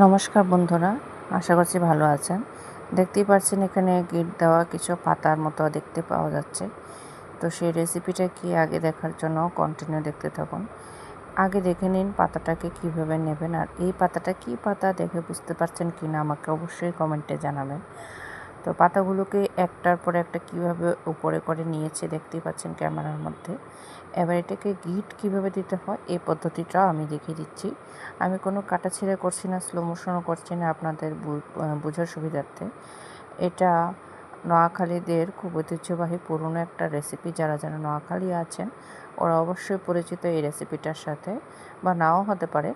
নমস্কার বন্ধুরা, আশা করছি ভালো আছেন। দেখতেই পাচ্ছেন এখানে গিট দেওয়া কিছু পাতার মতো দেখতে পাওয়া যাচ্ছে। তো সেই রেসিপিটা কি আগে দেখার জন্য কন্টিনিউ দেখতে থাকুন। আগে দেখে নিন পাতাটাকে কীভাবে নেবেন আর এই পাতাটা কি পাতা দেখে বুঝতে পারছেন কি না আমাকে অবশ্যই কমেন্টে জানাবেন। তো পাতাগুলোকে একটার পর একটা কীভাবে উপরে করে নিয়েছে দেখতেই পাচ্ছেন ক্যামেরার মধ্যে। এবার এটাকে গিট কীভাবে দিতে হয়, এই পদ্ধতিটাও আমি দেখিয়ে দিচ্ছি। আমি কোনো কাটা ছিঁড়ে করছি না স্লো মোশনও করছি না আপনাদের বোঝার সুবিধার্থে। এটা নোয়াখালীদের খুব ঐতিহ্যবাহী পুরনো একটা রেসিপি যারা যারা নোয়াখালী আছেন, ওরা অবশ্যই পরিচিত এই রেসিপিটার সাথে, বা নাও হতে পারে।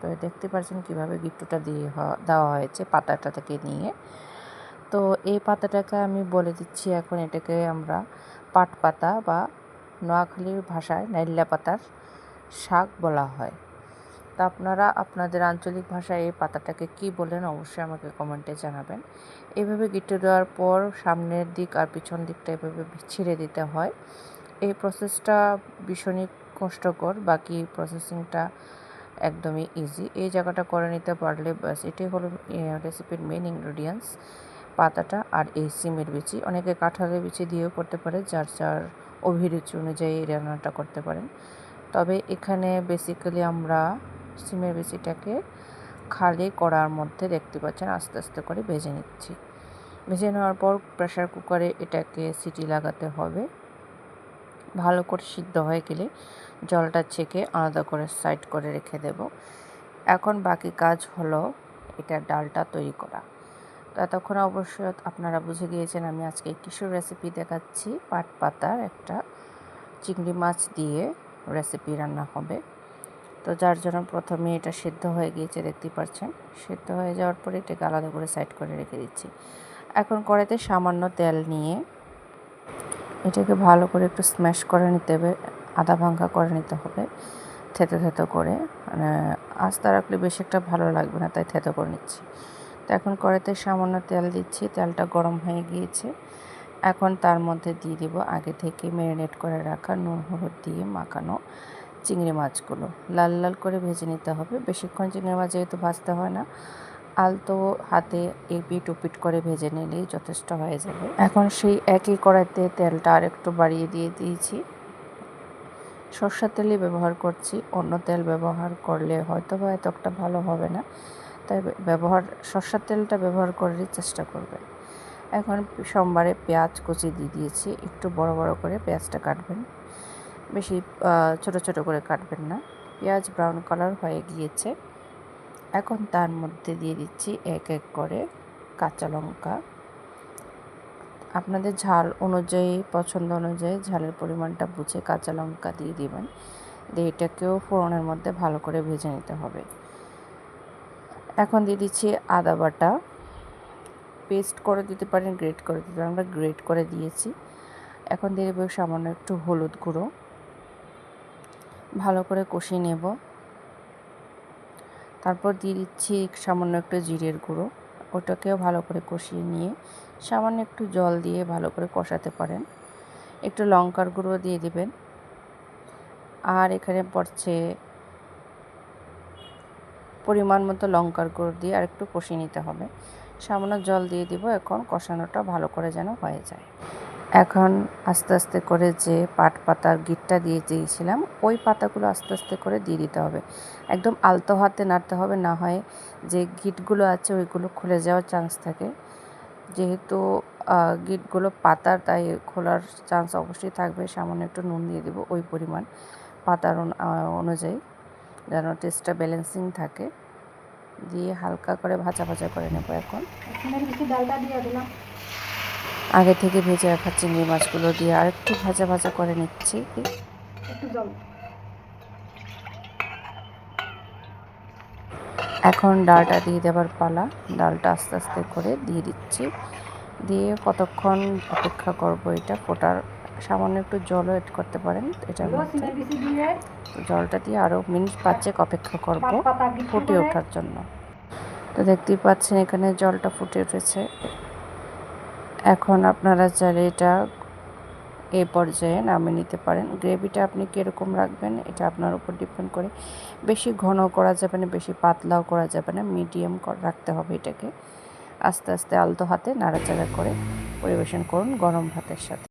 তো দেখতে পাচ্ছেন কীভাবে গিফটটা দিয়ে দেওয়া হয়েছে পাতাটা থেকে নিয়ে। তো এই পাতাটাকে আমি বলে দিচ্ছি এখন এটাকে আমরা পাট পাতা বা নোয়াখালীর ভাষায় নাইল্লা পাতার শাক বলা হয়। তা আপনারা আপনাদের আঞ্চলিক ভাষায় এই পাতাটাকে কি বলেন অবশ্যই আমাকে কমেন্টে জানাবেন। এভাবে গিটে দেওয়ার পর সামনের দিক আর পিছন দিকটা এভাবে ছিঁড়ে দিতে হয়। এই প্রসেসটা ভীষণই কষ্টকর, বাকি প্রসেসিংটা একদমই ইজি এই জায়গাটা করে নিতে পারলে ব্যাস, এটাই হলো রেসিপির মেন ইনগ্রেডিয়েন্টস পাতাটা আর এই সিমের বিচি। অনেকে কাঁঠালের বিচি দিয়েও করতে পারে, যার যার অভিরুচি অনুযায়ী এই রান্নাটা করতে পারেন। তবে এখানে বেসিক্যালি আমরা সিমের বিচিটাকে খালি করার মধ্যে দেখতে পাচ্ছেন, আস্তে আস্তে করে ভেজে নিচ্ছি। ভেজে নেওয়ার পর প্রেশার কুকারে এটাকে সিটি লাগাতে হবে। ভালো করে সিদ্ধ হয়ে গেলে জলটা ছেঁকে আলাদা করে সাইড করে রেখে দেব। এখন বাকি কাজ হলো এটা ডালটা তৈরি করা। ততক্ষণ অবশ্যই আপনারা বুঝে গিয়েছেন আমি আজকে কিশোর রেসিপি দেখাচ্ছি। পাট পাতার একটা চিংড়ি মাছ দিয়ে রেসিপি রান্না হবে। তো যার জন্য প্রথমে এটা সেদ্ধ হয়ে গিয়েছে দেখতে পাচ্ছেন। সেদ্ধ হয়ে যাওয়ার পরে এটাকে আলাদা করে সাইড করে রেখে দিচ্ছি। এখন কড়াইতে সামান্য তেল নিয়ে এটাকে ভালো করে একটু স্ম্যাশ করে নিতে হবে আদা ভাঙ্গা করে নিতে হবে, থেতো থেতো করে। মানে আস্তা রাখলে বেশি একটা ভালো লাগবে না, তাই থেতো করে নিচ্ছি। তো এখন কড়াইতে সামান্য তেল দিচ্ছি, তেলটা গরম হয়ে গিয়েছে। এখন তার মধ্যে দিয়ে দিব আগে থেকে ম্যারিনেট করে রাখা নুন, হলুদ দিয়ে মাখানো চিংড়ি মাছগুলো। লাল লাল করে ভেজে নিতে হবে। বেশিক্ষণ চিংড়ি মাছ যেহেতু ভাজতে হয় না, আলতো হাতে এপিট উপিট করে ভেজে নিলেই যথেষ্ট হয়ে যাবে। এখন সেই একই কড়াইতে তেলটা আর একটু বাড়িয়ে দিয়ে দিয়েছি। সর্ষের তেলই ব্যবহার করছি, অন্য তেল ব্যবহার করলে হয়তো বা এতটা ভালো হবে না। তাই ব্যবহার, সর্ষের তেলটা ব্যবহার করারই চেষ্টা করবে। এখন সোমবারে পেঁয়াজ কুচি দিয়ে দিয়েছি, একটু বড় বড় করে পেঁয়াজটা কাটবেন। বেশি ছোট ছোট করে কাটবেন না। পেঁয়াজ ব্রাউন কালার হয়ে গিয়েছে। এখন তার মধ্যে দিয়ে দিচ্ছি এক এক করে কাঁচা লঙ্কা। আপনাদের ঝাল অনুযায়ী, পছন্দ অনুযায়ী ঝালের পরিমাণটা বুঝে কাঁচা লঙ্কা দিয়ে দিবেন। দিয়ে এটাকেও ফোড়নের মধ্যে ভালো করে ভেজে নিতে হবে। এখন দিয়ে দিচ্ছি আদা বাটা। পেস্ট করে দিতে পারেন, গ্রেট করে দিতে পারেন। আমরা গ্রেট করে দিয়েছি। এখন দিয়ে দেবো সামান্য একটু হলুদ গুঁড়ো। ভালো করে কষিয়ে নেব। তারপর দিয়ে দিচ্ছি সামান্য একটু জিরের গুঁড়ো। ওটাকেও ভালো করে কষিয়ে নিয়ে সামান্য একটু জল দিয়ে ভালো করে কষাতে পারেন। একটু লঙ্কার গুঁড়ো দিয়ে দেবেন। আর এখানে পড়ছে পরিমাণ মতো লঙ্কার গুঁড়ো দিয়ে আর একটু কষিয়ে নিতে হবে। সামান্য জল দিয়ে দিব, এখন কষানোটা ভালো করে যেন হয়ে যায়। এখন আস্তে আস্তে করে যে পাট পাতার গিটটা দিয়ে দিয়েছিলাম, ওই পাতাগুলো আস্তে আস্তে করে দিয়ে দিতে হবে। একদম আলতো হাতে নাড়তে হবে, না হয় যে গিটগুলো আছে ওইগুলো খুলে যাওয়ার চান্স থাকে। যেহেতু গিটগুলো পাতার, তাই খোলার চান্স অবশ্যই থাকবে। সামান্য একটু নুন দিয়ে দেবো ওই পরিমাণ পাতার অনুযায়ী। যেন টেস্টটা ব্যালেন্সিং থাকে। দিয়ে হালকা করে ভাজা ভাজা করে নেব এখন। আগে থেকে ভেজে রাখা চিংড়ি মাছগুলো দিয়ে আর একটু ভাজা ভাজা করে নিচ্ছি। এখন ডালটা দিয়ে দেওয়ার পালা। ডালটা আস্তে আস্তে করে দিয়ে দিচ্ছি। দিয়ে কতক্ষণ অপেক্ষা করব এটা ফোটার সামান্য একটু জলও এড করতে পারেন এটার মধ্যে জলটা দিয়ে আরও মিনিট পাঁচেক অপেক্ষা করব ফুটে ওঠার জন্য। তো দেখতেই পাচ্ছেন এখানে জলটা ফুটে উঠেছে। এখন আপনারা চাইলে এটা এই পর্যায়ে নামিয়ে নিতে পারেন। গ্রেভিটা আপনি কীরকম রাখবেন এটা আপনার উপর ডিপেন্ড করে। বেশি ঘন করা যাবে না বেশি পাতলাও করা যাবে না মিডিয়াম রাখতে হবে এটাকে। আস্তে আস্তে আলতো হাতে নাড়াচাড়া করে পরিবেশন করুন গরম ভাতের সাথে।